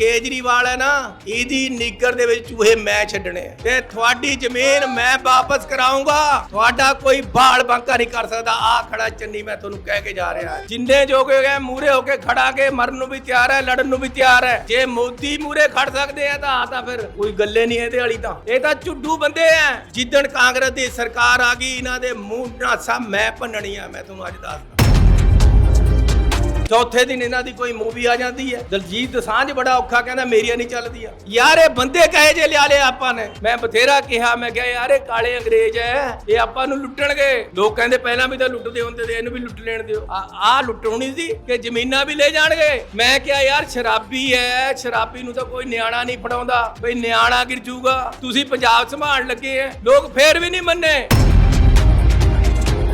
ਕੇਜਰੀਵਾਲ ਹੈ ਨਾ, ਇਹਦੀ ਨਿੱਗਰ ਦੇ ਵਿੱਚ ਚੂਹੇ ਮੈਂ ਛੱਡਣੇ ਤੇ ਤੁਹਾਡੀ ਜ਼ਮੀਨ ਮੈਂ ਵਾਪਸ ਕਰਾਉਂਗਾ ਤੁਹਾਡਾ ਕੋਈ ਬਾਲ ਬੰਕਾ ਨਹੀਂ ਕਰ ਸਕਦਾ। ਆ ਖੜਾ ਚੰਨੀ ਮੈਂ ਤੁਹਾਨੂੰ ਕਹਿ ਕੇ ਜਾ ਰਿਹਾ। ਜਿੰਨੇ ਜੋਗੇ ਗਏ ਮੂਰੇ ਹੋ ਕੇ ਖੜਾ ਕੇ ਮਰਨ ਨੂੰ ਵੀ ਤਿਆਰ ਹੈ, ਲੜਨ ਨੂੰ ਵੀ ਤਿਆਰ ਹੈ। ਜੇ ਮੋਦੀ ਮੂਰੇ ਖੜ ਸਕਦੇ ਆ ਤਾਂ ਆ ਤਾਂ ਫਿਰ ਕੋਈ ਗੱਲੇ ਨਹੀਂ ਇਹਦੇ ਵਾਲੀ ਤਾਂ। ਇਹ ਤਾਂ ਝੁੱਡੂ ਬੰਦੇ ਆ। ਜਿੱਦਣ ਕਾਂਗਰਸ ਦੀ ਸਰਕਾਰ ਆ ਗਈ, ਇਹਨਾਂ ਦੇ ਮੂੰਹ ਨਾਸਾ ਮੈਂ ਭੰਨਣੀ ਆ ਮੈਂ ਤੁਹਾਨੂੰ ਅੱਜ ਦੱਸ ਚੌਥੇ ਦਿਨ ਇਹਨਾਂ ਦੀ ਕੋਈ ਮੂਵੀ ਆ ਜਾਂਦੀ ਹੈ। ਦਲਜੀਤ ਦੋਸਾਂਝ ਬੜਾ ਔਖਾ ਕਹਿੰਦਾ, ਮੇਰੀਆਂ ਨਹੀਂ ਚੱਲਦੀਆਂ। ਯਾਰ ਇਹ ਬੰਦੇ ਕਹੇ ਜੇ ਲਿਆ ਲਿਆ ਆਪਾਂ ਨੇ। ਮੈਂ ਬਥੇਰਾ ਕਿਹਾ, ਮੈਂ ਕਿਹਾ, ਯਾਰ ਇਹ ਕਾਲੇ ਅੰਗਰੇਜ਼ ਐ, ਇਹ ਆਪਾਂ ਨੂੰ ਲੁੱਟਣਗੇ। ਲੋਕ ਕਹਿੰਦੇ ਪਹਿਲਾਂ ਵੀ ਤਾਂ ਲੁੱਟਦੇ ਹੁੰਦੇ ਤੇ ਇਹਨੂੰ ਵੀ ਲੁੱਟ ਲੈਣ ਦਿਓ। ਆ ਆਹ ਲੁੱਟਣੀ ਸੀ ਕਿ ਜ਼ਮੀਨਾਂ ਵੀ ਲੈ ਜਾਣਗੇ। ਮੈਂ ਕਿਹਾ, ਯਾਰ ਸ਼ਰਾਬੀ ਐ, ਸ਼ਰਾਬੀ ਨੂੰ ਤਾਂ ਕੋਈ ਨਿਆਣਾ ਨਹੀਂ ਫੜਾਉਂਦਾ। ਬਈ ਨਿਆਣਾ ਗਿਰ ਜੂਗਾ। ਤੁਸੀਂ ਪੰਜਾਬ ਸੰਭਾਲਣ ਲੱਗੇ ਐ। ਲੋਕ ਫੇਰ ਵੀ ਨਹੀਂ ਮੰਨੇ।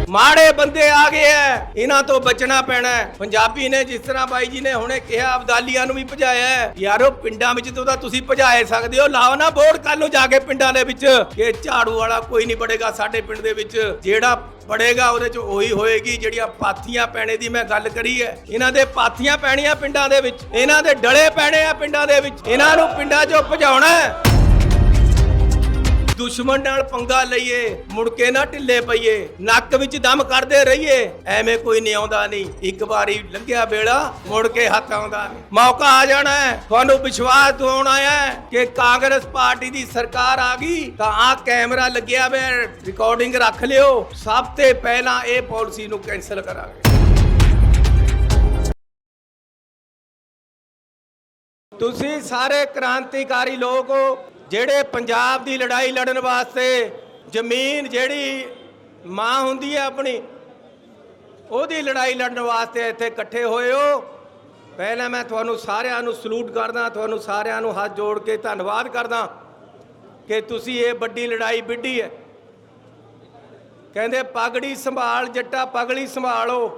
ਮਾੜੇ ਬੰਦੇ ਆ ਗਏ ਐ। ਇਹਨਾਂ ਤੋਂ ਬਚਣਾ ਪੈਣਾ ਪੰਜਾਬੀ ਨੇ ਜਿਸ ਤਰ੍ਹਾਂ ਬਾਈ ਜੀ ਨੇ ਹੁਣੇ ਕਿਹਾ, ਅਬਦਾਲੀਆਂ ਨੂੰ ਵੀ ਭਜਾਇਆ ਹੈ। ਯਾਰੋ, ਪਿੰਡਾਂ ਵਿੱਚ ਤੋਂ ਤਾਂ ਤੁਸੀਂ ਭਜਾਏ ਸਕਦੇ ਹੋ। ਲਾਓ ਨਾ ਬੋਰਡ ਕੱਲ ਨੂੰ ਜਾ ਕੇ ਪਿੰਡਾਂ ਦੇ ਵਿੱਚ। ਕਿ ਝਾੜੂ ਵਾਲਾ ਕੋਈ ਨਹੀਂ ਬੜੇਗਾ ਸਾਡੇ ਪਿੰਡ ਦੇ ਵਿੱਚ। ਜਿਹੜਾ ਪੜੇਗਾ ਉਹਦੇ ਚ ਉਹੀ ਹੋਏਗੀ। ਜਿਹੜੀਆਂ ਪਾਥੀਆਂ ਪੈਣੇ ਦੀ ਮੈਂ ਗੱਲ ਕਰੀ ਹੈ ਇਹਨਾਂ ਦੇ ਪਾਥੀਆਂ ਪੈਣੀਆਂ ਪਿੰਡਾਂ ਦੇ ਵਿੱਚ। ਇਹਨਾਂ ਦੇ ਡਲੇ ਪੈਣੇ ਆ ਪਿੰਡਾਂ ਦੇ ਵਿੱਚ। ਇਹਨਾਂ ਨੂੰ ਪਿੰਡਾਂ 'ਚੋਂ ਭਜਾਉਣਾ ਹੈ ਦੁਸ਼ਮਣ ਨਾਲ ਪੰਗਾ ਲਈਏ, ਮੁੜ ਕੇ ਨਾ ਢਿੱਲੇ ਪਈਏ, ਨੱਕ ਵਿੱਚ ਦਮ ਕਰਦੇ ਰਹੀਏ, ਐਵੇਂ ਕੋਈ ਨਹੀਂ ਆਉਂਦਾ ਨਹੀਂ ਇੱਕ ਵਾਰੀ ਲੰਘਿਆ ਵੇਲਾ, ਮੁੜ ਕੇ ਹੱਥ ਆਉਂਦਾ ਨਹੀਂ ਮੌਕਾ ਆ ਜਾਣਾ ਹੈ, ਤੁਹਾਨੂੰ ਵਿਸ਼ਵਾਸ ਦਿਵਾਉਣਾ ਹੈ ਕਿ ਕਾਂਗਰਸ ਪਾਰਟੀ ਦੀ ਸਰਕਾਰ ਆ ਗਈ, ਤਾਂ ਆ ਕੈਮਰਾ ਲੱਗਿਆ ਵੇ ਰਿਕਾਰਡਿੰਗ ਰੱਖ ਲਿਓ। ਸਭ ਤੋਂ ਪਹਿਲਾਂ ਇਹ ਪਾਲਿਸੀ ਨੂੰ ਕੈਨਸਲ ਕਰਾਂਗੇ। ਤੁਸੀਂ ਸਾਰੇ ਕ੍ਰਾਂਤੀਕਾਰੀ ਲੋਕ ਹੋ ਜਿਹੜੇ ਪੰਜਾਬ ਦੀ ਲੜਾਈ ਲੜਨ ਵਾਸਤੇ ਜ਼ਮੀਨ ਜਿਹੜੀ ਮਾਂ ਹੁੰਦੀ ਹੈ ਆਪਣੀ, ਉਹਦੀ ਲੜਾਈ ਲੜਨ ਵਾਸਤੇ ਇੱਥੇ ਇਕੱਠੇ ਹੋਏ ਹੋ। ਪਹਿਲਾਂ ਮੈਂ ਤੁਹਾਨੂੰ ਸਾਰਿਆਂ ਨੂੰ ਸਲੂਟ ਕਰਦਾ, ਤੁਹਾਨੂੰ ਸਾਰਿਆਂ ਨੂੰ ਹੱਥ ਜੋੜ ਕੇ ਧੰਨਵਾਦ ਕਰਦਾ ਕਿ ਤੁਸੀਂ ਇਹ ਵੱਡੀ ਲੜਾਈ ਵਿੱਢੀ ਹੈ। ਕਹਿੰਦੇ, ਪਗੜੀ ਸੰਭਾਲ ਜੱਟਾ ਪਗੜੀ ਸੰਭਾਲੋ।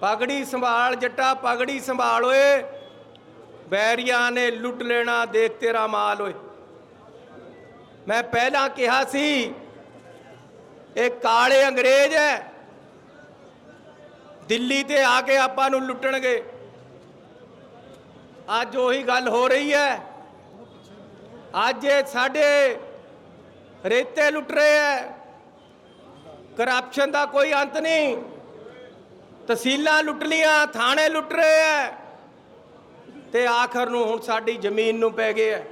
ਪਗੜੀ ਸੰਭਾਲ ਜੱਟਾ ਪਗੜੀ ਸੰਭਾਲ ਓਏ ਬੈਰੀਆਂ ਨੇ ਲੁੱਟ ਲੈਣਾ, ਦੇਖ ਤੇਰਾ ਮਾਲ ਓਏ। ਮੈਂ ਪਹਿਲਾਂ ਕਿਹਾ ਸੀ, ਇਹ ਕਾਲੇ ਅੰਗਰੇਜ਼ ਹੈ ਦਿੱਲੀ ਤੇ ਆ ਕੇ ਆਪਾਂ ਨੂੰ ਲੁੱਟਣਗੇ। ਅੱਜ ਉਹੀ ਗੱਲ ਹੋ ਰਹੀ ਹੈ ਅੱਜ ਇਹ ਸਾਡੇ ਰੇਤੇ ਲੁੱਟ ਰਹੇ ਹੈ ਕਰਪਸ਼ਨ ਦਾ ਕੋਈ ਅੰਤ ਨਹੀਂ। ਤਹਿਸੀਲਾਂ ਲੁੱਟ ਲੀਆਂ ਥਾਣੇ ਲੁੱਟ ਰਹੇ ਹੈ ਤੇ ਆਖਰ ਨੂੰ ਹੁਣ ਸਾਡੀ ਜ਼ਮੀਨ ਨੂੰ ਪੈ ਗਏ ਹੈ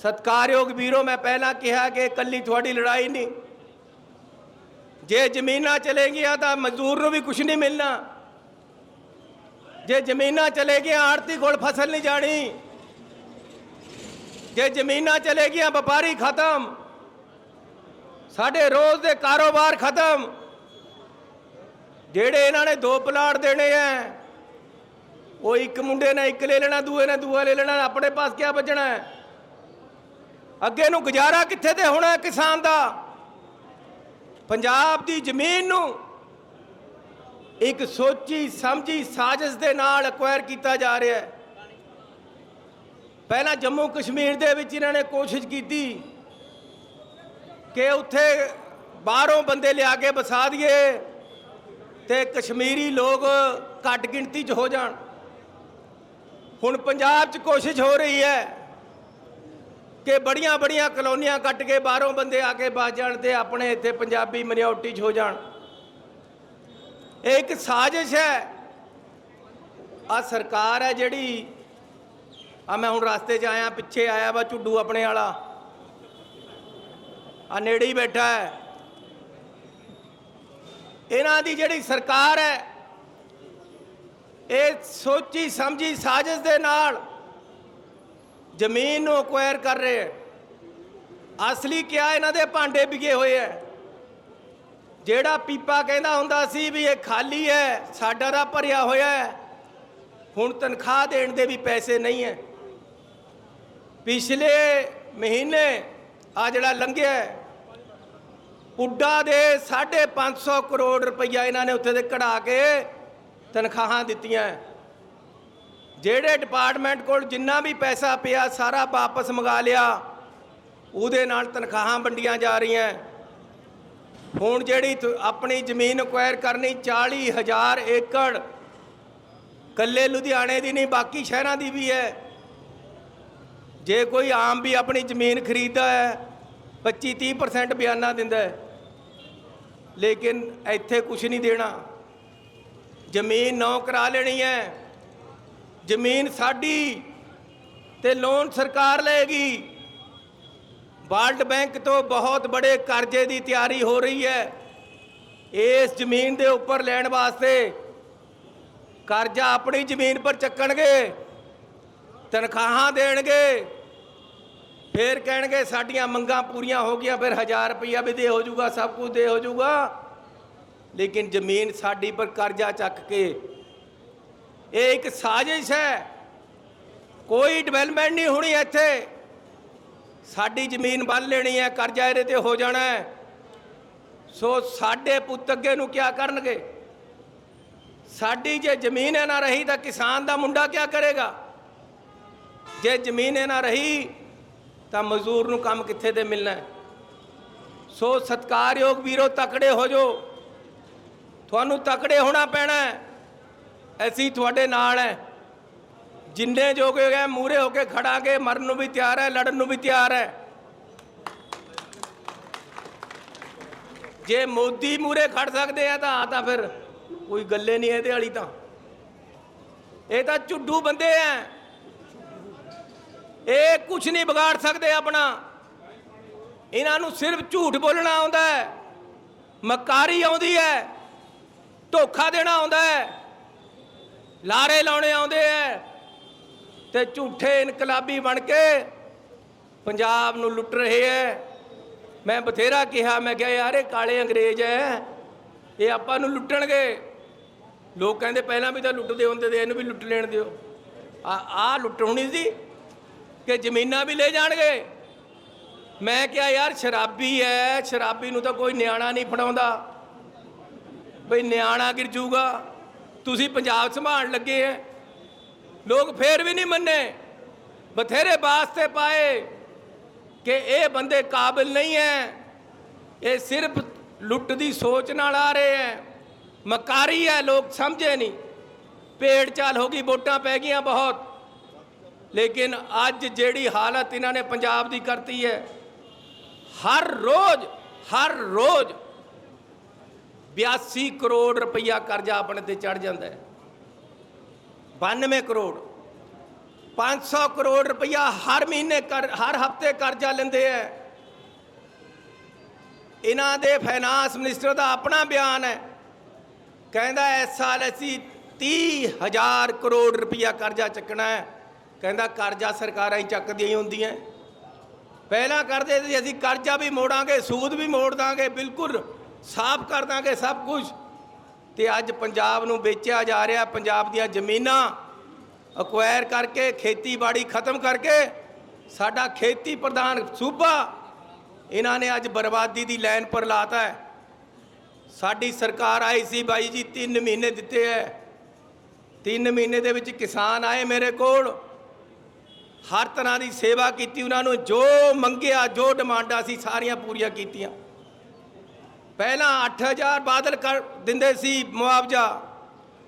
ਸਤਕਾਰਯੋਗ ਵੀਰੋ, ਮੈਂ ਪਹਿਲਾਂ ਕਿਹਾ ਕਿ ਇਕੱਲੀ ਤੁਹਾਡੀ ਲੜਾਈ ਨਹੀਂ। ਜੇ ਜ਼ਮੀਨਾਂ ਚਲੇ ਗਿਆ ਤਾਂ ਮਜ਼ਦੂਰ ਨੂੰ ਵੀ ਕੁਝ ਨਹੀਂ ਮਿਲਣਾ। ਜੇ ਜ਼ਮੀਨਾਂ ਚਲੇ ਗਿਆ ਆੜਤੀ ਕੋਲ ਫਸਲ ਨਹੀਂ ਜਾਣੀ। ਜੇ ਜ਼ਮੀਨਾਂ ਚਲੇ ਗਿਆ ਵਪਾਰੀ ਖਤਮ। ਸਾਡੇ ਰੋਜ਼ ਦੇ ਕਾਰੋਬਾਰ ਖਤਮ। ਜਿਹੜੇ ਇਹਨਾਂ ਨੇ ਦੋ ਪਲਾਟ ਦੇਣੇ ਐ ਉਹ ਇੱਕ ਮੁੰਡੇ ਨੇ ਇੱਕ ਲੈ ਲੈਣਾ, ਦੂਏ ਨੇ ਦੂਆ ਲੈ ਲੈਣਾ, ਆਪਣੇ ਪਾਸ ਕਿਆ ਬਚਣਾ ਹੈ? ਅੱਗੇ ਨੂੰ ਗੁਜ਼ਾਰਾ ਕਿੱਥੇ ਤੇ ਹੋਣਾ ਕਿਸਾਨ ਦਾ? ਪੰਜਾਬ ਦੀ ਜ਼ਮੀਨ ਨੂੰ ਇੱਕ ਸੋਚੀ ਸਮਝੀ ਸਾਜ਼ਿਸ਼ ਦੇ ਨਾਲ ਐਕਵਾਇਰ ਕੀਤਾ ਜਾ ਰਿਹਾ ਹੈ। ਪਹਿਲਾਂ ਜੰਮੂ ਕਸ਼ਮੀਰ ਦੇ ਵਿੱਚ ਇਹਨਾਂ ਨੇ ਕੋਸ਼ਿਸ਼ ਕੀਤੀ ਕਿ ਉੱਥੇ ਬਾਹਰੋਂ ਬੰਦੇ ਲਿਆ ਕੇ ਵਸਾ ਦਈਏ ਤੇ ਕਸ਼ਮੀਰੀ ਲੋਕ ਘੱਟ ਗਿਣਤੀ 'ਚ ਹੋ ਜਾਣ। ਹੁਣ ਪੰਜਾਬ 'ਚ ਕੋਸ਼ਿਸ਼ ਹੋ ਰਹੀ ਹੈ ਕਿ ਬੜੀਆਂ ਬੜੀਆਂ ਕਲੋਨੀਆਂ ਕੱਟ ਕੇ ਬਾਹਰੋਂ ਬੰਦੇ ਆ ਕੇ ਬਸ ਜਾਣ ਤੇ ਆਪਣੇ ਇੱਥੇ ਪੰਜਾਬੀ ਮਿਨੋਰਟੀ 'ਚ ਹੋ ਜਾਣ। ਇਹ ਇੱਕ ਸਾਜ਼ਿਸ਼ ਹੈ। ਆ ਸਰਕਾਰ ਹੈ ਜਿਹੜੀ ਆ ਮੈਂ ਹੁਣ ਰਸਤੇ 'ਚ ਆਇਆ, ਪਿੱਛੇ ਆਇਆ ਵਾ ਝੁੱਡੂ ਆਪਣੇ ਵਾਲਾ। ਆ ਨੇੜੇ ਹੀ ਬੈਠਾ ਹੈ। ਇਹਨਾਂ ਦੀ ਜਿਹੜੀ ਸਰਕਾਰ ਹੈ ਇਹ ਸੋਚੀ ਸਮਝੀ ਸਾਜ਼ਿਸ਼ ਦੇ ਨਾਲ ਜ਼ਮੀਨ ਨੂੰ ਅਕਵਾਇਰ ਕਰ ਰਹੇ ਹੈ। ਅਸਲੀ ਕਿਆ ਇਹਨਾਂ ਦੇ ਭਾਂਡੇ ਵਿਗੇ ਹੋਏ ਹੈ। ਜਿਹੜਾ ਪੀਪਾ ਕਹਿੰਦਾ ਹੁੰਦਾ ਸੀ ਵੀ ਇਹ ਖਾਲੀ ਹੈ ਸਾਡਾ ਦਾ ਭਰਿਆ ਹੋਇਆ ਹੈ। ਹੁਣ ਤਨਖਾਹ ਦੇਣ ਦੇ ਵੀ ਪੈਸੇ ਨਹੀਂ ਹੈ। ਪਿਛਲੇ ਮਹੀਨੇ ਆ ਜਿਹੜਾ ਲੰਘਿਆ ਹੈ, ਪੁੱਡਾ ਦੇ 550 ਕਰੋੜ ਰੁਪਈਆ ਇਹਨਾਂ ਨੇ ਉੱਥੇ ਦੇ ਕਢਾ ਕੇ ਤਨਖਾਹਾਂ ਦਿੱਤੀਆਂ। ਜਿਹੜੇ ਡਿਪਾਰਟਮੈਂਟ ਕੋਲ ਜਿੰਨਾ ਵੀ ਪੈਸਾ ਪਿਆ, ਸਾਰਾ ਵਾਪਸ ਮੰਗਾ ਲਿਆ। ਉਹਦੇ ਨਾਲ ਤਨਖਾਹਾਂ ਵੰਡੀਆਂ ਜਾ ਰਹੀਆਂ। ਹੁਣ ਜਿਹੜੀ ਤੁ- ਆਪਣੀ ਜ਼ਮੀਨ ਅਕਵਾਇਰ ਕਰਨੀ 40000 ਏਕੜ। ਕੱਲੇ ਲੁਧਿਆਣੇ ਦੀ ਨਹੀਂ, ਬਾਕੀ ਸ਼ਹਿਰਾਂ ਦੀ ਵੀ ਹੈ। ਜੇ ਕੋਈ ਆਮ ਵੀ ਆਪਣੀ ਜ਼ਮੀਨ ਖਰੀਦਦਾ ਹੈ 25 30% ਬਿਆਨਾ ਦਿੰਦਾ ਹੈ। ਲੇਕਿਨ ਇੱਥੇ ਕੁਝ ਨਹੀਂ ਦੇਣਾ। ਜ਼ਮੀਨ ਨੌ ਕਰਾ ਲੈਣੀ ਹੈ। ਜ਼ਮੀਨ ਸਾਡੀ ਤੇ ਲੋਨ ਸਰਕਾਰ ਲਏਗੀ। ਵਰਲਡ ਬੈਂਕ ਤੋਂ ਬਹੁਤ ਬੜੇ ਕਰਜ਼ੇ ਦੀ ਤਿਆਰੀ ਹੋ ਰਹੀ ਹੈ। ਇਸ ਜ਼ਮੀਨ ਦੇ ਉੱਪਰ ਲੈਣ ਵਾਸਤੇ ਕਰਜ਼ਾ ਆਪਣੀ ਜ਼ਮੀਨ ਪਰ ਚੱਕਣਗੇ, ਤਨਖਾਹਾਂ ਦੇਣਗੇ, ਫਿਰ ਕਹਿਣਗੇ ਸਾਡੀਆਂ ਮੰਗਾਂ ਪੂਰੀਆਂ ਹੋ ਗਈਆਂ, ਫਿਰ 1000 ਰੁਪਈਆ ਵੀ ਦੇ ਹੋ ਜਾਊਗਾ, ਸਭ ਕੁਝ ਦੇ ਹੋ ਜਾਊਗਾ। ਲੇਕਿਨ ਜ਼ਮੀਨ ਸਾਡੀ ਪਰ ਕਰਜ਼ਾ ਚੱਕ ਕੇ। ਇਹ ਇੱਕ ਸਾਜ਼ਿਸ਼ ਹੈ। ਕੋਈ ਡਿਵੈਲਪਮੈਂਟ ਨਹੀਂ ਹੋਣੀ ਇੱਥੇ। ਸਾਡੀ ਜ਼ਮੀਨ ਬੰਨ ਲੈਣੀ ਹੈ, ਕਰਜ਼ਾ ਇਹਦੇ ਤੇ ਹੋ ਜਾਣਾ ਹੈ। ਸੋ ਸਾਡੇ ਪੁੱਤ ਅੱਗੇ ਨੂੰ ਕਿਆ ਕਰਨਗੇ? ਸਾਡੀ ਜੇ ਜ਼ਮੀਨ ਹੈ ਨਾ ਰਹੀ ਤਾਂ ਕਿਸਾਨ ਦਾ ਮੁੰਡਾ ਕਿਆ ਕਰੇਗਾ? ਜੇ ਜ਼ਮੀਨ ਹੈ ਨਾ ਰਹੀ ਤਾਂ ਮਜ਼ਦੂਰ ਨੂੰ ਕੰਮ ਕਿੱਥੇ ਤੇ ਮਿਲਣਾ ਸੋ ਸਤਕਾਰਯੋਗ ਵੀਰੋ, ਤਕੜੇ ਹੋ ਜੋ ਤੁਹਾਨੂੰ ਤਕੜੇ ਹੋਣਾ ਪੈਣਾ ਅਸੀਂ ਤੁਹਾਡੇ ਨਾਲ ਹੈ। ਜਿੰਨੇ ਜੋਗੇ ਗਏ ਮੂਰੇ ਹੋ ਕੇ ਖੜਾਂਗੇ, ਮਰਨ ਨੂੰ ਵੀ ਤਿਆਰ ਹੈ, ਲੜਨ ਨੂੰ ਵੀ ਤਿਆਰ ਹੈ। ਜੇ ਮੋਦੀ ਮੂਰੇ ਖੜ ਸਕਦੇ ਆ ਤਾਂ ਆ ਤਾਂ ਫਿਰ ਕੋਈ ਗੱਲੇ ਨਹੀਂ ਇਹਦੇ ਵਾਲੀ ਤਾਂ। ਇਹ ਤਾਂ ਝੁੱਡੂ ਬੰਦੇ ਆ। ਇਹ ਕੁਝ ਨਹੀਂ ਵਿਗਾੜ ਸਕਦੇ ਆਪਣਾ। ਇਹਨਾਂ ਨੂੰ ਸਿਰਫ ਝੂਠ ਬੋਲਣਾ ਆਉਂਦਾ ਹੈ। ਮਕਾਰੀ ਆਉਂਦੀ ਹੈ। ਧੋਖਾ ਦੇਣਾ ਆਉਂਦਾ ਹੈ। ਲਾਰੇ ਲਾਉਣੇ ਆਉਂਦੇ ਐ ਤੇ ਝੂਠੇ ਇਨਕਲਾਬੀ ਬਣ ਕੇ ਪੰਜਾਬ ਨੂੰ ਲੁੱਟ ਰਹੇ ਐ ਮੈਂ ਬਥੇਰਾ ਕਿਹਾ, ਮੈਂ ਕਿਹਾ, ਯਾਰ, ਇਹ ਕਾਲੇ ਅੰਗਰੇਜ਼ ਐ ਇਹ ਆਪਾਂ ਨੂੰ ਲੁੱਟਣਗੇ। ਲੋਕ ਕਹਿੰਦੇ, ਪਹਿਲਾਂ ਵੀ ਤਾਂ ਲੁੱਟਦੇ ਹੁੰਦੇ ਤੇ ਇਹਨੂੰ ਵੀ ਲੁੱਟ ਲੈਣ ਦਿਓ। ਆ ਆ ਲੁੱਟ ਹੋਣੀ ਸੀ ਕਿ ਜ਼ਮੀਨਾਂ ਵੀ ਲੈ ਜਾਣਗੇ। ਮੈਂ ਕਿਹਾ, ਯਾਰ, ਸ਼ਰਾਬੀ ਐ ਸ਼ਰਾਬੀ ਨੂੰ ਤਾਂ ਕੋਈ ਨਿਆਣਾ ਨਹੀਂ ਫੜਾਉਂਦਾ। ਬਈ ਨਿਆਣਾ ਗਿਰ ਜੂਗਾ। ਤੁਸੀਂ ਪੰਜਾਬ ਸੰਭਾਲਣ ਲੱਗੇ ਐ। ਲੋਕ ਫੇਰ ਵੀ ਨਹੀਂ ਮੰਨੇ। ਬਥੇਰੇ ਵਾਸਤੇ ਪਾਏ ਕਿ ਇਹ ਬੰਦੇ ਕਾਬਿਲ ਨਹੀਂ ਐ। ਇਹ ਸਿਰਫ ਲੁੱਟ ਦੀ ਸੋਚ ਨਾਲ ਆ ਰਹੇ ਐ। ਮਕਾਰੀ ਐ, ਲੋਕ ਸਮਝੇ ਨਹੀਂ। ਪੇੜ ਚਾਲ ਹੋ ਗਈ, ਵੋਟਾਂ ਪੈ ਗਈਆਂ ਬਹੁਤ। ਲੇਕਿਨ ਅੱਜ ਜਿਹੜੀ ਹਾਲਤ ਇਹਨਾਂ ਨੇ ਪੰਜਾਬ ਦੀ ਕਰਤੀ ਹੈ ਹਰ ਰੋਜ਼ ਹਰ ਰੋਜ਼ 82 ਕਰੋੜ ਰੁਪਈਆ ਕਰਜ਼ਾ ਆਪਣੇ ਤੇ ਚੜ ਜਾਂਦਾ ਹੈ। 92 ਕਰੋੜ। 500 ਕਰੋੜ ਰੁਪਈਆ ਹਰ ਮਹੀਨੇ ਕਰ, ਹਰ ਹਫ਼ਤੇ ਕਰਜ਼ਾ ਲੈਂਦੇ ਐ ਇਹਨਾਂ ਦੇ ਫਾਈਨਾਂਸ ਮਿਨਿਸਟਰ ਦਾ ਆਪਣਾ ਬਿਆਨ ਹੈ। ਕਹਿੰਦਾ ਇਸ ਸਾਲ ਅਸੀਂ 30000 ਕਰੋੜ ਰੁਪਈਆ ਕਰਜ਼ਾ ਚੱਕਣਾ ਹੈ। ਕਹਿੰਦਾ ਕਰਜ਼ਾ ਸਰਕਾਰਾਂ ਹੀ ਚੱਕਦੀਆਂ ਹੀ ਹੁੰਦੀਆਂ ਪਹਿਲਾਂ ਕਰਦੇ ਸੀ ਅਸੀਂ ਕਰਜ਼ਾ ਵੀ ਮੋੜਾਂਗੇ, ਸੂਦ ਵੀ ਮੋੜ ਦਾਂਗੇ, ਬਿਲਕੁਲ ਸਾਫ਼ ਕਰ ਦਾਂਗੇ ਸਭ ਕੁਝ ਤੇ ਅੱਜ ਪੰਜਾਬ ਨੂੰ ਵੇਚਿਆ ਜਾ ਰਿਹਾ, ਪੰਜਾਬ ਦੀਆਂ ਜ਼ਮੀਨਾਂ ਅਕਵਾਇਰ ਕਰਕੇ, ਖੇਤੀਬਾੜੀ ਖਤਮ ਕਰਕੇ ਸਾਡਾ ਖੇਤੀ ਪ੍ਰਧਾਨ ਸੂਬਾ ਇਹਨਾਂ ਨੇ ਅੱਜ ਬਰਬਾਦੀ ਦੀ ਲਾਈਨ ਪਰ ਲਾਤਾ ਹੈ। ਸਾਡੀ ਸਰਕਾਰ ਆਈ ਸੀ ਬਾਈ ਜੀ 3 ਮਹੀਨੇ ਦਿੱਤੇ ਐ 3 ਮਹੀਨੇ ਦੇ ਵਿੱਚ ਕਿਸਾਨ ਆਏ ਮੇਰੇ ਕੋਲ। ਹਰ ਤਰ੍ਹਾਂ ਦੀ ਸੇਵਾ ਕੀਤੀ, ਉਹਨਾਂ ਨੂੰ ਜੋ ਮੰਗਿਆ, ਜੋ ਡਿਮਾਂਡਾਂ ਸੀ, ਸਾਰੀਆਂ ਪੂਰੀਆਂ ਕੀਤੀਆਂ। ਪਹਿਲਾਂ 8000 ਬਾਦਲ ਕਰ ਦਿੰਦੇ ਸੀ ਮੁਆਵਜ਼ਾ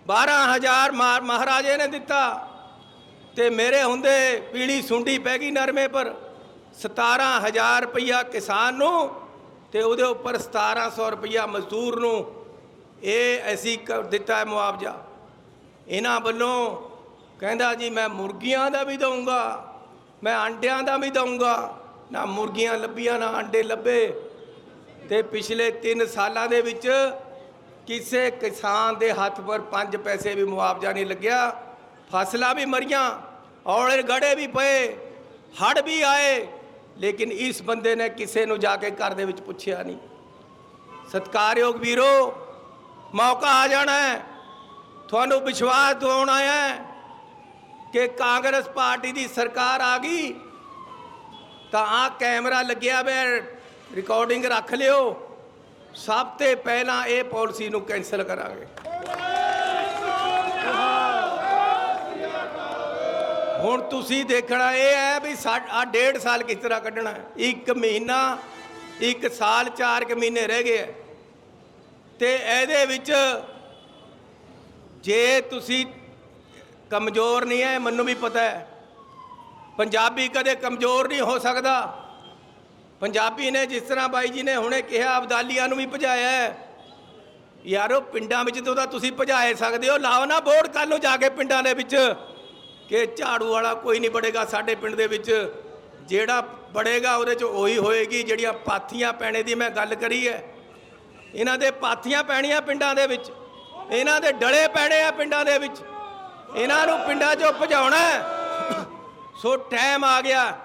12000 ਮਹਾ- ਮਹਾਰਾਜੇ ਨੇ ਦਿੱਤਾ ਤੇ ਮੇਰੇ ਹੁੰਦੇ ਪੀਲੀ ਸੁੰਡੀ ਪੈ ਗਈ ਨਰਮੇ ਪਰ 17000 ਰੁਪਈਆ ਕਿਸਾਨ ਨੂੰ ਤੇ ਉਹਦੇ ਉੱਪਰ 1700 ਰੁਪਈਆ ਮਜ਼ਦੂਰ ਨੂੰ ਇਹ ਅਸੀਂ ਕਰ ਦਿੱਤਾ ਹੈ ਮੁਆਵਜ਼ਾ। ਇਹਨਾਂ ਵੱਲੋਂ ਕਹਿੰਦਾ ਜੀ ਮੈਂ ਮੁਰਗੀਆਂ ਦਾ ਵੀ ਦਊਂਗਾ, ਮੈਂ ਆਂਡਿਆਂ ਦਾ ਵੀ ਦਊਂਗਾ, ਨਾ ਮੁਰਗੀਆਂ ਲੱਭੀਆਂ, ਨਾ ਆਂਡੇ ਲੱਭੇ। ਤੇ ਪਿਛਲੇ 3 ਸਾਲਾਂ ਦੇ ਵਿੱਚ ਕਿਸੇ ਕਿਸਾਨ ਦੇ ਹੱਥ ਪਰ 5 ਪੈਸੇ ਵੀ ਮੁਆਵਜ਼ਾ ਨਹੀਂ ਲੱਗਿਆ। ਫਸਲਾਂ ਵੀ ਮਰੀਆਂ, ਔਲੇ ਗੜੇ ਵੀ ਪਏ ਹੜ ਵੀ ਆਏ, ਲੇਕਿਨ ਇਸ ਬੰਦੇ ਨੇ ਕਿਸੇ ਨੂੰ ਜਾ ਕੇ ਘਰ ਦੇ ਵਿੱਚ ਪੁੱਛਿਆ ਨਹੀਂ। ਸਤਕਾਰਯੋਗ ਵੀਰੋ, ਮੌਕਾ ਆ ਜਾਣਾ ਹੈ। ਤੁਹਾਨੂੰ ਵਿਸ਼ਵਾਸ ਦਿਵਾਉਣਾ ਹੈ ਕਿ ਕਾਂਗਰਸ ਪਾਰਟੀ ਦੀ ਸਰਕਾਰ ਆ ਗਈ ਤਾਂ ਆ ਕੈਮਰਾ ਲੱਗਿਆ ਹੋਇਆ ਰਿਕਾਰਡਿੰਗ ਰੱਖ ਲਿਓ। ਸਭ ਤੋਂ ਪਹਿਲਾਂ ਇਹ ਪਾਲਿਸੀ ਨੂੰ ਕੈਨਸਲ ਕਰਾਂਗੇ। ਹੁਣ ਤੁਸੀਂ ਦੇਖਣਾ ਇਹ ਹੈ ਵੀ ਆ ਡੇਢ ਸਾਲ ਕਿਸ ਤਰ੍ਹਾਂ ਕੱਢਣਾ ਹੈ? ਇੱਕ ਮਹੀਨਾ, ਇੱਕ ਸਾਲ, ਚਾਰ ਕੁ ਮਹੀਨੇ ਰਹਿ ਗਏ ਹੈ। ਤੇ ਇਹਦੇ ਵਿੱਚ ਜੇ ਤੁਸੀਂ ਕਮਜ਼ੋਰ ਨਹੀਂ ਹੈ, ਮੈਨੂੰ ਵੀ ਪਤਾ ਹੈ। ਪੰਜਾਬੀ ਕਦੇ ਕਮਜ਼ੋਰ ਨਹੀਂ ਹੋ ਸਕਦਾ। ਪੰਜਾਬੀ ਨੇ ਜਿਸ ਤਰ੍ਹਾਂ ਬਾਈ ਜੀ ਨੇ ਹੁਣੇ ਕਿਹਾ, ਅਬਦਾਲੀਆਂ ਨੂੰ ਵੀ ਭਜਾਇਆ ਹੈ। ਯਾਰੋ, ਪਿੰਡਾਂ ਵਿੱਚ ਤੋਂ ਤਾਂ ਤੁਸੀਂ ਭਜਾਏ ਸਕਦੇ ਹੋ। ਲਾਓ ਨਾ ਬੋਰਡ ਕੱਲ ਨੂੰ ਜਾ ਕੇ ਪਿੰਡਾਂ ਦੇ ਵਿੱਚ। ਕਿ ਝਾੜੂ ਵਾਲਾ ਕੋਈ ਨਹੀਂ ਬੜੇਗਾ ਸਾਡੇ ਪਿੰਡ ਦੇ ਵਿੱਚ। ਜਿਹੜਾ ਬੜੇਗਾ ਉਹਦੇ 'ਚ ਉਹੀ ਹੋਏਗੀ। ਜਿਹੜੀਆਂ ਪਾਥੀਆਂ ਪੈਣੇ ਦੀ ਮੈਂ ਗੱਲ ਕਰੀ ਹੈ। ਇਹਨਾਂ ਦੇ ਪਾਥੀਆਂ ਪੈਣੀਆਂ ਪਿੰਡਾਂ ਦੇ ਵਿੱਚ। ਇਹਨਾਂ ਦੇ ਡਲੇ ਪੈਣੇ ਆ ਪਿੰਡਾਂ ਦੇ ਵਿੱਚ। ਇਹਨਾਂ ਨੂੰ ਪਿੰਡਾਂ 'ਚੋਂ ਭਜਾਉਣਾ ਸੋ ਟਾਈਮ ਆ ਗਿਆ।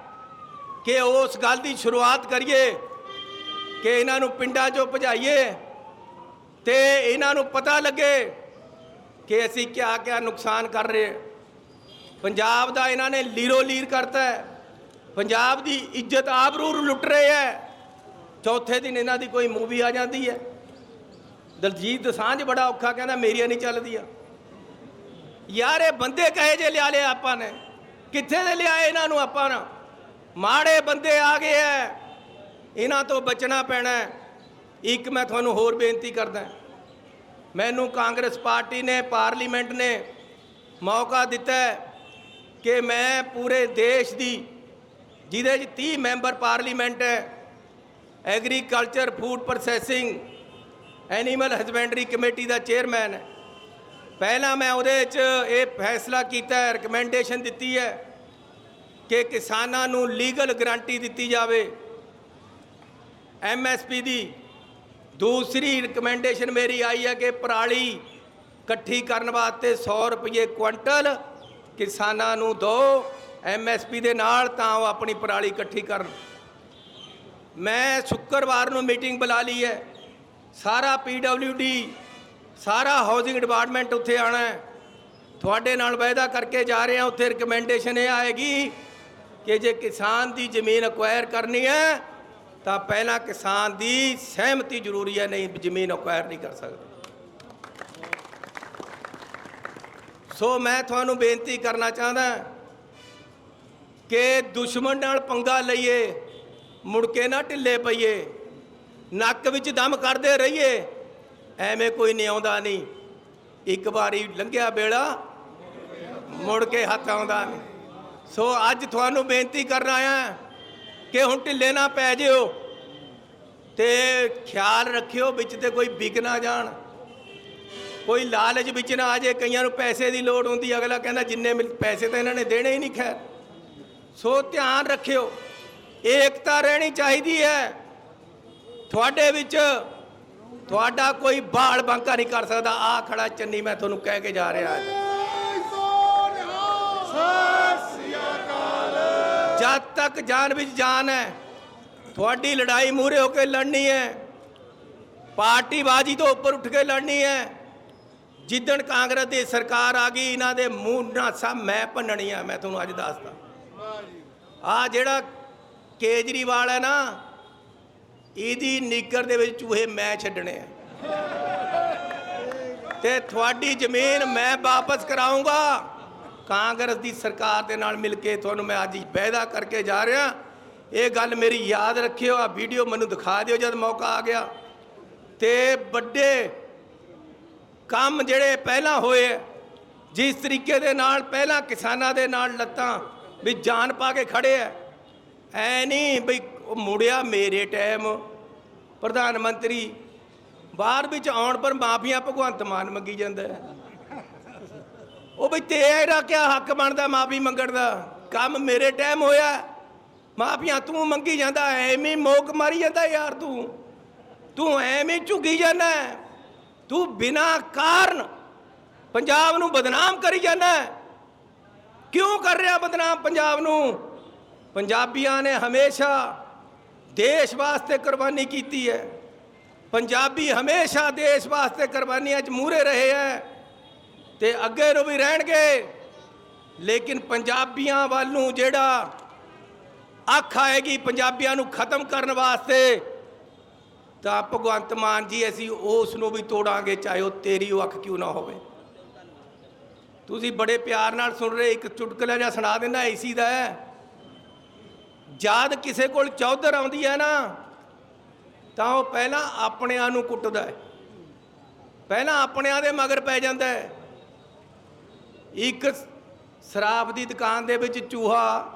ਕਿ ਉਸ ਗੱਲ ਦੀ ਸ਼ੁਰੂਆਤ ਕਰੀਏ, ਕਿ ਇਹਨਾਂ ਨੂੰ ਪਿੰਡਾਂ 'ਚੋਂ ਭਜਾਈਏ, ਤੇ ਇਹਨਾਂ ਨੂੰ ਪਤਾ ਲੱਗੇ ਕਿ ਅਸੀਂ ਕਿਆ ਕਿਆ ਨੁਕਸਾਨ ਕਰ ਰਹੇ ਪੰਜਾਬ ਦਾ ਇਹਨਾਂ ਨੇ ਲੀਰੋ ਲੀਰ ਕਰਤਾ ਹੈ। ਪੰਜਾਬ ਦੀ ਇੱਜ਼ਤ ਆਬਰੂ ਲੁੱਟ ਰਹੇ ਹੈ। ਚੌਥੇ ਦਿਨ ਇਹਨਾਂ ਦੀ ਕੋਈ ਮੂਵੀ ਆ ਜਾਂਦੀ ਹੈ। ਦਲਜੀਤ ਦਸਾਂਝ ਬੜਾ ਔਖਾ ਕਹਿੰਦਾ, ਮੇਰੀਆਂ ਨਹੀਂ ਚੱਲਦੀਆਂ। ਯਾਰ ਇਹ ਬੰਦੇ ਕਹੇ ਜੇ ਲਿਆ ਲਿਆ ਆਪਾਂ ਨੇ? ਕਿੱਥੇ ਦੇ ਲਿਆਏ ਇਹਨਾਂ ਨੂੰ ਆਪਾਂ ਨਾ? ਮਾੜੇ ਬੰਦੇ ਆ ਗਏ ਐ। ਇਹਨਾਂ ਤੋਂ ਬਚਣਾ ਪੈਣਾ ਇੱਕ ਮੈਂ ਤੁਹਾਨੂੰ ਹੋਰ ਬੇਨਤੀ ਕਰਦਾ ਮੈਨੂੰ ਕਾਂਗਰਸ ਪਾਰਟੀ ਨੇ, ਪਾਰਲੀਮੈਂਟ ਨੇ ਮੌਕਾ ਦਿੱਤਾ ਕਿ ਮੈਂ ਪੂਰੇ ਦੇਸ਼ ਦੀ, ਜਿਹਦੇ 'ਚ 30 ਮੈਂਬਰ ਪਾਰਲੀਮੈਂਟ ਹੈ agriculture, food processing, animal husbandry committee ਦਾ ਚੇਅਰਮੈਨ ਹੈ ਪਹਿਲਾਂ ਮੈਂ ਉਹਦੇ 'ਚ ਇਹ ਫੈਸਲਾ ਕੀਤਾ ਹੈ ਰეკਮੈਂਡੇਸ਼ਨ ਦਿੱਤੀ ਹੈ ਕਿ ਕਿਸਾਨਾਂ ਨੂੰ ਲੀਗਲ ਗਰੰਟੀ ਦਿੱਤੀ ਜਾਵੇ। ਐਮਐਸਪੀ ਦੀ ਦੂਸਰੀ ਰਿਕਮੈਂਡੇਸ਼ਨ ਮੇਰੀ ਆਈ ਹੈ ਕਿ ਪਰਾਲੀ ਇਕੱਠੀ ਕਰਨ ਵਾਸਤੇ 100 ਰੁਪਏ ਕੁਇੰਟਲ ਕਿਸਾਨਾਂ ਨੂੰ ਦਿਓ ਐਮਐਸਪੀ ਦੇ ਨਾਲ ਤਾਂ ਉਹ ਆਪਣੀ ਪਰਾਲੀ ਇਕੱਠੀ ਕਰਨ। ਮੈਂ ਸ਼ੁੱਕਰਵਾਰ ਨੂੰ ਮੀਟਿੰਗ ਬੁਲਾ ਲਈ ਹੈ। ਸਾਰਾ ਪੀਡਬਲਯੂਡੀ ਸਾਰਾ ਹਾਊਸਿੰਗ ਡਿਪਾਰਟਮੈਂਟ ਉੱਥੇ ਆਣਾ ਤੁਹਾਡੇ ਨਾਲ ਵਾਅਦਾ ਕਰਕੇ ਜਾ ਰਹੇ ਹਾਂ ਉੱਥੇ ਰਿਕਮੈਂਡੇਸ਼ਨ ਇਹ ਆਏਗੀ ਕਿ ਜੇ ਕਿਸਾਨ ਦੀ ਜ਼ਮੀਨ ਅਕਵਾਇਰ ਕਰਨੀ ਹੈ, ਤਾਂ ਪਹਿਲਾਂ ਕਿਸਾਨ ਦੀ ਸਹਿਮਤੀ ਜ਼ਰੂਰੀ ਹੈ, ਨਹੀਂ ਜ਼ਮੀਨ ਅਕਵਾਇਰ ਨਹੀਂ ਕਰ ਸਕਦਾ। ਸੋ ਮੈਂ ਤੁਹਾਨੂੰ ਬੇਨਤੀ ਕਰਨਾ ਚਾਹੁੰਦਾ ਕਿ ਦੁਸ਼ਮਣ ਨਾਲ ਪੰਗਾ ਲਈਏ, ਮੁੜ ਕੇ ਨਾ ਢਿੱਲੇ ਪਈਏ, ਨੱਕ ਵਿੱਚ ਦਮ ਕਰਦੇ ਰਹੀਏ, ਐਵੇਂ ਕੋਈ ਨਹੀਂ ਆਉਂਦਾ ਨਹੀਂ। ਇੱਕ ਵਾਰੀ ਲੰਘਿਆ ਬੇੜਾ ਮੁੜ ਕੇ ਹੱਥ ਆਉਂਦਾ ਨਹੀਂ। ਸੋ ਅੱਜ ਤੁਹਾਨੂੰ ਬੇਨਤੀ ਕਰਨ ਆਇਆ ਕਿ ਹੁਣ ਢਿੱਲੇ ਨਾ ਪੈ ਜਿਓ ਤੇ ਖਿਆਲ ਰੱਖਿਓ ਵਿੱਚ ਤੇ ਕੋਈ ਵਿਕ ਨਾ ਜਾਣ। ਕੋਈ ਲਾਲਚ ਵਿੱਚ ਨਾ ਆ ਜੇ, ਕਈਆਂ ਨੂੰ ਪੈਸੇ ਦੀ ਲੋੜ ਹੁੰਦੀ, ਅਗਲਾ ਕਹਿੰਦਾ ਜਿੰਨੇ ਮਿਲ, ਪੈਸੇ ਤਾਂ ਇਹਨਾਂ ਨੇ ਦੇਣੇ ਹੀ ਨਹੀਂ, ਖੈਰ। ਸੋ ਧਿਆਨ ਰੱਖਿਓ, ਏਕਤਾ ਰਹਿਣੀ ਚਾਹੀਦੀ ਹੈ। ਤੁਹਾਡੇ ਵਿੱਚ ਤੁਹਾਡਾ ਕੋਈ ਬਾਲ ਬਾਂਕਾ ਨਹੀਂ ਕਰ ਸਕਦਾ। ਆ ਖੜਾ ਚੰਨੀ ਮੈਂ ਤੁਹਾਨੂੰ ਕਹਿ ਕੇ ਜਾ ਰਿਹਾ। ਹਾਂ ਜਦ ਤੱਕ ਜਾਨ ਵਿੱਚ ਜਾਨ ਹੈ, ਤੁਹਾਡੀ ਲੜਾਈ ਮੂਰੇ ਹੋ ਕੇ ਲੜਨੀ ਹੈ ਪਾਰਟੀ ਬਾਜੀ ਤੋਂ ਉੱਪਰ ਉੱਠ ਕੇ ਲੜਨੀ ਹੈ, ਜਿੱਦਣ ਕਾਂਗਰਸ ਦੀ ਸਰਕਾਰ ਆ ਗਈ, ਇਹਨਾਂ ਦੇ ਮੂੰਹ ਨਾ ਸਭ ਮੈਂ ਭੰਨਣੀ ਆ ਮੈਂ ਤੁਹਾਨੂੰ ਅੱਜ ਦੱਸਦਾ। ਆ ਜਿਹੜਾ ਕੇਜਰੀਵਾਲ ਹੈ ਨਾ, ਇਹਦੀ ਨਿੱਕਰ ਦੇ ਵਿੱਚ ਚੂਹੇ ਮੈਂ ਛੱਡਣੇ ਆ। ਤੇ ਤੁਹਾਡੀ ਜ਼ਮੀਨ ਮੈਂ ਵਾਪਸ ਕਰਾਉਂਗਾ ਕਾਂਗਰਸ ਦੀ ਸਰਕਾਰ ਦੇ ਨਾਲ ਮਿਲ ਕੇ ਤੁਹਾਨੂੰ ਮੈਂ ਅੱਜ ਹੀ ਵਾਅਦਾ ਕਰਕੇ ਜਾ ਰਿਹਾ। ਇਹ ਗੱਲ ਮੇਰੀ ਯਾਦ ਰੱਖਿਓ ਆ ਵੀਡੀਓ ਮੈਨੂੰ ਦਿਖਾ ਦਿਓ ਜਦ ਮੌਕਾ ਆ ਗਿਆ। ਤੇ ਵੱਡੇ ਕੰਮ ਜਿਹੜੇ ਪਹਿਲਾਂ ਹੋਏ ਹੈ, ਜਿਸ ਤਰੀਕੇ ਦੇ ਨਾਲ ਪਹਿਲਾਂ ਕਿਸਾਨਾਂ ਦੇ ਨਾਲ ਲੱਤਾਂ ਵੀ ਜਾਨ ਪਾ ਕੇ ਖੜੇ ਐ। ਐ ਨਹੀਂ ਬਈ ਉਹ ਮੁੜਿਆ ਮੇਰੇ ਟਾਈਮ। ਪ੍ਰਧਾਨ ਮੰਤਰੀ ਬਾਹਰ ਵਿੱਚ ਆਉਣ ਪਰ ਮਾਫੀਆਂ ਭਗਵੰਤ ਮਾਨ ਮੰਗੀ ਜਾਂਦਾ ਉਹ ਬਈ ਤੇਰਾ ਕਿਆ ਹੱਕ ਬਣਦਾ ਮਾਫੀ ਮੰਗਣ ਦਾ? ਕੰਮ ਮੇਰੇ ਟਾਈਮ ਹੋਇਆ। ਮਾਫੀਆਂ ਤੂੰ ਮੰਗੀ ਜਾਂਦਾ, ਐਵੇਂ ਹੀ ਮੋਕ ਮਾਰੀ ਜਾਂਦਾ ਯਾਰ ਤੂੰ। ਤੂੰ ਐਵੇਂ ਹੀ ਝੁੱਗੀ ਜਾਂਦਾ। ਤੂੰ ਬਿਨਾ ਕਾਰਨ ਪੰਜਾਬ ਨੂੰ ਬਦਨਾਮ ਕਰੀ ਜਾਂਦਾ। ਕਿਉਂ ਕਰ ਰਿਹਾ ਬਦਨਾਮ ਪੰਜਾਬ ਨੂੰ? ਪੰਜਾਬੀਆਂ ਨੇ ਹਮੇਸ਼ਾ ਦੇਸ਼ ਵਾਸਤੇ ਕੁਰਬਾਨੀ ਕੀਤੀ ਹੈ। ਪੰਜਾਬੀ ਹਮੇਸ਼ਾ ਦੇਸ਼ ਵਾਸਤੇ ਕੁਰਬਾਨੀਆਂ 'ਚ ਮੂਰੇ ਰਹੇ ਹੈ। ਤੇ ਅੱਗੇ ਨੂੰ ਵੀ ਰਹਿਣਗੇ। ਲੇਕਿਨ ਪੰਜਾਬੀਆਂ ਵੱਲ ਨੂੰ ਜਿਹੜਾ ਅੱਖ ਆਏਗੀ ਪੰਜਾਬੀਆਂ ਨੂੰ ਖਤਮ ਕਰਨ ਵਾਸਤੇ, ਤਾਂ ਭਗਵੰਤ ਮਾਨ ਜੀ ਅਸੀਂ ਉਸ ਨੂੰ ਵੀ ਤੋੜਾਂਗੇ, ਚਾਹੇ ਉਹ ਤੇਰੀ ਉਹ ਅੱਖ ਕਿਉਂ ਨਾ ਹੋਵੇ। ਤੁਸੀਂ ਬੜੇ ਪਿਆਰ ਨਾਲ ਸੁਣ ਰਹੇ, ਇੱਕ ਚੁਟਕਲਾ ਜਿਹਾ ਸੁਣਾ ਦਿੰਦਾ, ਏਸੀ ਦਾ ਹੈ। ਜਦ ਕਿਸੇ ਕੋਲ ਚੌਧਰ ਆਉਂਦੀ ਹੈ ਨਾ, ਤਾਂ ਉਹ ਪਹਿਲਾਂ ਆਪਣਿਆਂ ਨੂੰ ਕੁੱਟਦਾ ਹੈ। ਪਹਿਲਾਂ ਆਪਣਿਆਂ ਦੇ ਮਗਰ ਪੈ ਜਾਂਦਾ ਹੈ। ਇੱਕ ਸ਼ਰਾਬ ਦੀ ਦੁਕਾਨ ਦੇ ਵਿੱਚ ਚੂਹਾ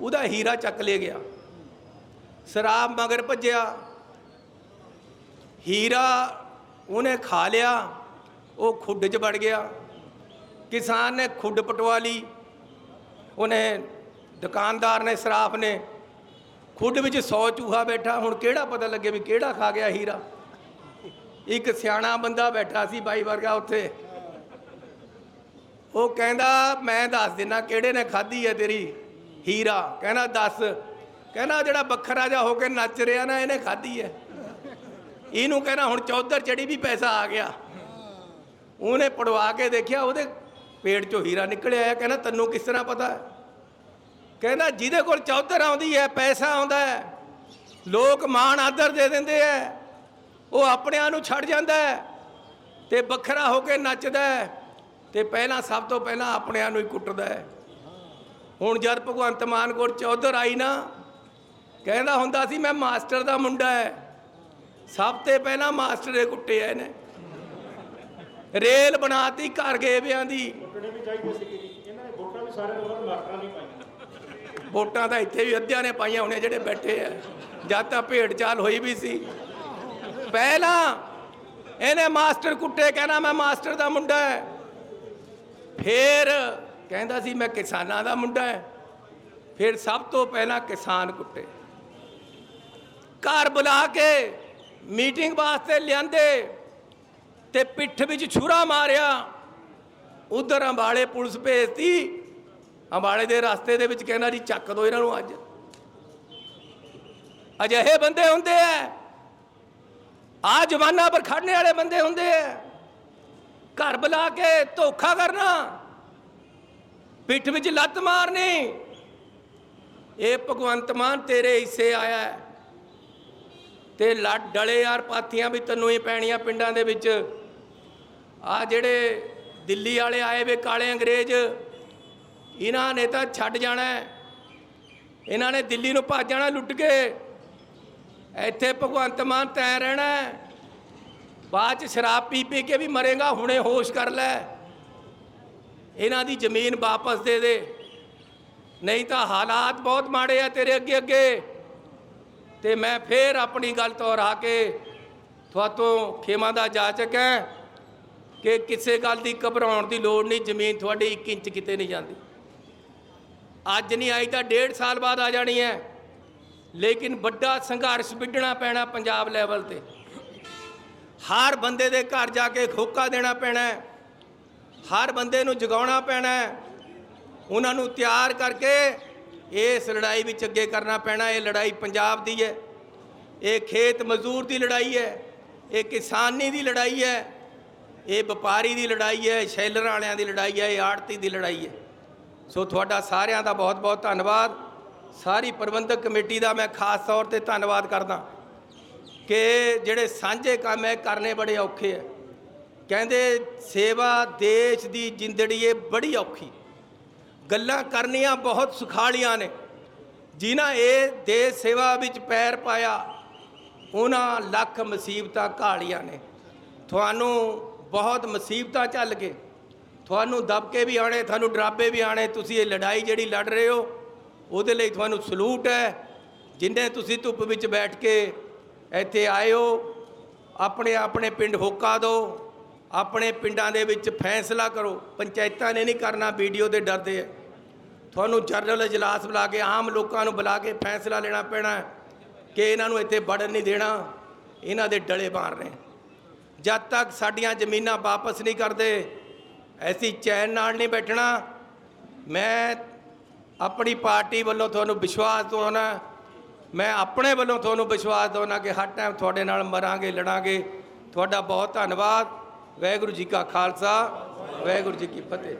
ਉਹਦਾ ਹੀਰਾ ਚੱਕ ਲੈ ਗਿਆ। ਸ਼ਰਾਬ ਮਗਰ ਭੱਜਿਆ। ਹੀਰਾ ਉਹਨੇ ਖਾ ਲਿਆ, ਉਹ ਖੁੱਡ 'ਚ ਵੜ ਗਿਆ। ਕਿਸਾਨ ਨੇ ਖੁੱਡ ਪਟਵਾ ਲਈ। ਉਹਨੇ ਦੁਕਾਨਦਾਰ ਨੇ ਸਰਾਫ ਨੇ ਖੁੱਡ ਵਿੱਚ 100 ਚੂਹਾ ਬੈਠਾ। ਹੁਣ ਕਿਹੜਾ ਪਤਾ ਲੱਗੇ ਵੀ ਕਿਹੜਾ ਖਾ ਗਿਆ ਹੀਰਾ। ਇੱਕ ਸਿਆਣਾ ਬੰਦਾ ਬੈਠਾ ਸੀ ਬਾਈ ਵਰਗਾ ਉੱਥੇ। ਉਹ ਕਹਿੰਦਾ, ਮੈਂ ਦੱਸ ਦਿਨਾ ਕਿਹੜੇ ਨੇ ਖਾਧੀ ਹੈ ਤੇਰੀ? ਹੀਰਾ। ਕਹਿੰਦਾ, ਦੱਸ। ਕਹਿੰਦਾ ਜਿਹੜਾ ਬੱਖਰਾ ਜਾ ਹੋ ਕੇ ਨੱਚ ਰਿਹਾ ਨਾ, ਇਹਨੇ ਖਾਧੀ ਹੈ ਇਹਨੂੰ ਕਹਿੰਦਾ, ਹੁਣ ਚੌਧਰ ਚੜੀ ਵੀ ਪੈਸਾ ਆ ਗਿਆ, ਉਹਨੇ ਪੜਵਾ ਕੇ ਦੇਖਿਆ, ਉਹਦੇ ਪੇਟ ਚੋਂ ਹੀਰਾ ਨਿਕਲਿਆ ਹੈ ਕਹਿੰਦਾ, ਤੈਨੂੰ ਕਿਸ ਤਰ੍ਹਾਂ ਪਤਾ? ਕਹਿੰਦਾ, ਜਿਹਦੇ ਕੋਲ ਚੌਧਰ ਆਉਂਦੀ ਹੈ ਪੈਸਾ ਆਉਂਦਾ ਹੈ ਲੋਕ ਮਾਣ ਆਦਰ ਦੇ ਦਿੰਦੇ ਐ, ਉਹ ਆਪਣਿਆਂ ਨੂੰ ਛੱਡ ਜਾਂਦਾ ਹੈ ਤੇ ਵੱਖਰਾ ਹੋ ਕੇ ਨੱਚਦਾ ਹੈ ਤੇ ਪਹਿਲਾਂ ਸਭ ਤੋਂ ਪਹਿਲਾਂ ਆਪਣਿਆਂ ਨੂੰ ਹੀ ਕੁੱਟਦਾ ਹੈ। ਹੁਣ ਜਦ ਭਗਵੰਤ ਮਾਨ ਕੋਲ ਚੌਧਰ ਆਈ ਨਾ, ਕਹਿੰਦਾ ਹੁੰਦਾ ਸੀ, ਮੈਂ ਮਾਸਟਰ ਦਾ ਮੁੰਡਾ ਹੈ। ਸਭ ਤੋਂ ਪਹਿਲਾਂ ਮਾਸਟਰ ਦੇ ਕੁੱਟੇ ਐ ਨੇ ਰੇਲ ਬਣਾਤੀ ਘਰ ਗਏ ਵਿਆਂ ਦੀ। ਕੁੱਟਣੇ ਵੀ ਚਾਹੀਦੇ ਸੀ ਇਹਨਾਂ ਨੇ ਵੋਟਾਂ ਵੀ ਸਾਰੇ ਲੋਕਾਂ ਮਾਸਟਰਾਂ ਨਹੀਂ ਪਾਈਆਂ ਵੋਟਾਂ ਤਾਂ ਇੱਥੇ ਵੀ ਅੱਧਿਆਂ ਨੇ ਪਾਈਆਂ ਹੋਣੇ ਜਿਹੜੇ ਬੈਠੇ ਆ। ਜਦ ਤਾਂ ਭੇਡ ਚਾਲ ਹੋਈ ਵੀ ਸੀ। ਪਹਿਲਾਂ ਇਹਨੇ ਮਾਸਟਰ ਕੁੱਟੇ ਕਹਿਣਾ ਮੈਂ ਮਾਸਟਰ ਦਾ ਮੁੰਡਾ ਹੈ। ਫਿਰ ਕਹਿੰਦਾ ਸੀ, ਮੈਂ ਕਿਸਾਨਾਂ ਦਾ ਮੁੰਡਾ ਹੈ ਫਿਰ ਸਭ ਤੋਂ ਪਹਿਲਾਂ ਕਿਸਾਨ ਕੁੱਟੇ। ਘਰ ਬੁਲਾ ਕੇ ਮੀਟਿੰਗ ਵਾਸਤੇ ਲਿਆਂਦੇ ਤੇ ਪਿੱਠ ਵਿੱਚ ਛੁਰਾ ਮਾਰਿਆ। ਉਧਰ ਅੰਬਾਲੇ ਪੁਲਿਸ ਭੇਜਤੀ। ਅੰਬਾਲੇ ਦੇ ਰਸਤੇ ਦੇ ਵਿੱਚ ਕਹਿੰਦਾ ਜੀ, ਚੱਕ ਦੋ ਇਹਨਾਂ ਨੂੰ ਅੱਜ। ਅਜਿਹੇ ਬੰਦੇ ਹੁੰਦੇ ਐ। ਆ ਜਵਾਨਾਂ ਪਰ ਖੜਨੇ ਵਾਲੇ ਬੰਦੇ ਹੁੰਦੇ ਐ। ਘਰ ਬੁਲਾ ਕੇ ਧੋਖਾ ਕਰਨਾ। ਪਿੱਠ ਵਿੱਚ ਲੱਤ ਮਾਰਨੀ। ਇਹ ਭਗਵੰਤ ਮਾਨ ਤੇਰੇ ਹਿੱਸੇ ਆਇਆ ਹੈ। ਤੇ ਲੱਡ ਡਲੇ ਯਾਰ ਪਾਥੀਆਂ ਵੀ ਤੈਨੂੰ ਹੀ ਪੈਣੀਆਂ ਪਿੰਡਾਂ ਦੇ ਵਿੱਚ। ਆ ਜਿਹੜੇ ਦਿੱਲੀ ਵਾਲੇ ਆਏ ਵੇ ਕਾਲੇ ਅੰਗਰੇਜ਼, ਇਹਨਾਂ ਨੇ ਤਾਂ ਛੱਡ ਜਾਣਾ ਇਹਨਾਂ ਨੇ ਦਿੱਲੀ ਨੂੰ ਭੱਜ ਜਾਣਾ, ਲੁੱਟ ਕੇ। ਇੱਥੇ ਭਗਵੰਤ ਮਾਨ ਤੈਂ ਰਹਿਣਾ ਬਾਅਦ ਚ ਸ਼ਰਾਬ ਪੀ ਪੀ ਕੇ ਵੀ ਮਰੇਗਾ, ਹੁਣੇ ਹੋਸ਼ ਕਰ ਲੈ। ਇਹਨਾਂ ਦੀ ਜ਼ਮੀਨ ਵਾਪਸ ਦੇ ਦੇ। ਨਹੀਂ ਤਾਂ ਹਾਲਾਤ ਬਹੁਤ ਮਾੜੇ ਆ ਤੇਰੇ ਅੱਗੇ ਅੱਗੇ। ਤੇ ਮੈਂ ਫੇਰ ਆਪਣੀ ਗੱਲ ਦੁਹਰਾ ਕੇ ਤੁਹਾਤੋਂ ਖੇਮਾ ਦਾ ਜਾਚਕ ਹੈ ਕਿ ਕਿਸੇ ਗੱਲ ਦੀ ਘਬਰਾਉਣ ਦੀ ਲੋੜ ਨਹੀਂ, ਜ਼ਮੀਨ ਤੁਹਾਡੀ 1 ਇੰਚ ਕਿਤੇ ਨਹੀਂ ਜਾਂਦੀ। ਅੱਜ ਨਹੀਂ ਆਈ ਤਾਂ ਡੇਢ ਸਾਲ ਬਾਅਦ ਆ ਜਾਣੀ ਹੈ। ਲੇਕਿਨ ਵੱਡਾ ਸੰਘਰਸ਼ ਵਿੱਢਣਾ ਪੈਣਾ ਪੰਜਾਬ ਲੈਵਲ ਤੇ। ਹਰ ਬੰਦੇ ਦੇ ਘਰ ਜਾ ਕੇ ਖੋਕਾ ਦੇਣਾ ਪੈਣਾ ਹੈ। ਹਰ ਬੰਦੇ ਨੂੰ ਜਗਾਉਣਾ ਪੈਣਾ ਹੈ। ਉਹਨਾਂ ਨੂੰ ਤਿਆਰ ਕਰਕੇ ਇਸ ਲੜਾਈ ਵਿੱਚ ਅੱਗੇ ਕਰਨਾ ਪੈਣਾ। ਇਹ ਲੜਾਈ ਪੰਜਾਬ ਦੀ ਹੈ। ਇਹ ਖੇਤ ਮਜ਼ਦੂਰ ਦੀ ਲੜਾਈ ਹੈ। ਇਹ ਕਿਸਾਨੀ ਦੀ ਲੜਾਈ ਹੈ। ਇਹ ਵਪਾਰੀ ਦੀ ਲੜਾਈ ਹੈ। ਸ਼ੈਲਰ ਵਾਲਿਆਂ ਦੀ ਲੜਾਈ ਹੈ। ਇਹ ਆੜਤੀ ਦੀ ਲੜਾਈ ਹੈ। ਸੋ ਤੁਹਾਡਾ ਸਾਰਿਆਂ ਦਾ ਬਹੁਤ ਬਹੁਤ ਧੰਨਵਾਦ। ਸਾਰੀ ਪ੍ਰਬੰਧਕ ਕਮੇਟੀ ਦਾ ਮੈਂ ਖਾਸ ਤੌਰ ਤੇ ਧੰਨਵਾਦ ਕਰਦਾ। ਕਿ ਜਿਹੜੇ ਸਾਂਝੇ ਕੰਮ ਹੈ, ਕਰਨੇ ਬੜੇ ਔਖੇ ਹੈ ਕਹਿੰਦੇ ਸੇਵਾ ਦੇਸ਼ ਦੀ ਜ਼ਿੰਦੜੀਏ ਬੜੀ ਔਖੀ। ਗੱਲਾਂ ਕਰਨੀਆਂ ਬਹੁਤ ਸੁਖਾਲੀਆਂ ਨੇ। ਜਿਨ੍ਹਾਂ ਇਹ ਦੇਸ਼ ਸੇਵਾ ਵਿੱਚ ਪੈਰ ਪਾਇਆ, ਉਹਨਾਂ ਲੱਖ ਮੁਸੀਬਤਾਂ ਘਾਲੀਆਂ ਨੇ। ਤੁਹਾਨੂੰ ਬਹੁਤ ਮੁਸੀਬਤਾਂ ਚੱਲ ਕੇ ਤੁਹਾਨੂੰ ਦਬਕੇ ਵੀ ਆਣੇ ਤੁਹਾਨੂੰ ਡਰਾਬੇ ਵੀ ਆਣੇ ਤੁਸੀਂ ਇਹ ਲੜਾਈ ਜਿਹੜੀ ਲੜ ਰਹੇ ਹੋ, ਉਹਦੇ ਲਈ ਤੁਹਾਨੂੰ ਸਲੂਟ ਹੈ। ਜਿੰਨੇ ਤੁਸੀਂ ਧੁੱਪ ਵਿੱਚ ਬੈਠ ਕੇ ਇੱਥੇ ਆਇਓ, ਆਪਣੇ ਆਪਣੇ ਪਿੰਡ ਹੋਕਾ ਦਿਓ, ਆਪਣੇ ਪਿੰਡਾਂ ਦੇ ਵਿੱਚ ਫੈਸਲਾ ਕਰੋ। ਪੰਚਾਇਤਾਂ ਨੇ ਨਹੀਂ ਕਰਨਾ, ਵੀਡੀਓ ਦੇ ਡਰਦੇ ਆ ਤੁਹਾਨੂੰ ਜਨਰਲ ਇਜਲਾਸ ਬੁਲਾ ਕੇ, ਆਮ ਲੋਕਾਂ ਨੂੰ ਬੁਲਾ ਕੇ ਫੈਸਲਾ ਲੈਣਾ ਪੈਣਾ ਕਿ ਇਹਨਾਂ ਨੂੰ ਇੱਥੇ ਵੜਨ ਨਹੀਂ ਦੇਣਾ। ਇਹਨਾਂ ਦੇ ਡਲੇ ਮਾਰ ਰਹੇ। ਜਦ ਤੱਕ ਸਾਡੀਆਂ ਜ਼ਮੀਨਾਂ ਵਾਪਸ ਨਹੀਂ ਕਰਦੇ ਐਸੀ ਚੈਨ ਨਾਲ ਨਹੀਂ ਬੈਠਣਾ। ਮੈਂ ਆਪਣੀ ਪਾਰਟੀ ਵੱਲੋਂ ਤੁਹਾਨੂੰ ਵਿਸ਼ਵਾਸ ਦਵਾਉਣਾ। ਮੈਂ ਆਪਣੇ ਵੱਲੋਂ ਤੁਹਾਨੂੰ ਵਿਸ਼ਵਾਸ ਦਵਾਉਣਾ ਕਿ ਹਰ ਟਾਈਮ ਤੁਹਾਡੇ ਨਾਲ ਮਰਾਂਗੇ, ਲੜਾਂਗੇ। ਤੁਹਾਡਾ ਬਹੁਤ ਧੰਨਵਾਦ। ਵਾਹਿਗੁਰੂ ਜੀ ਕਾ ਖਾਲਸਾ, ਵਾਹਿਗੁਰੂ ਜੀ ਕੀ ਫਤਿਹ।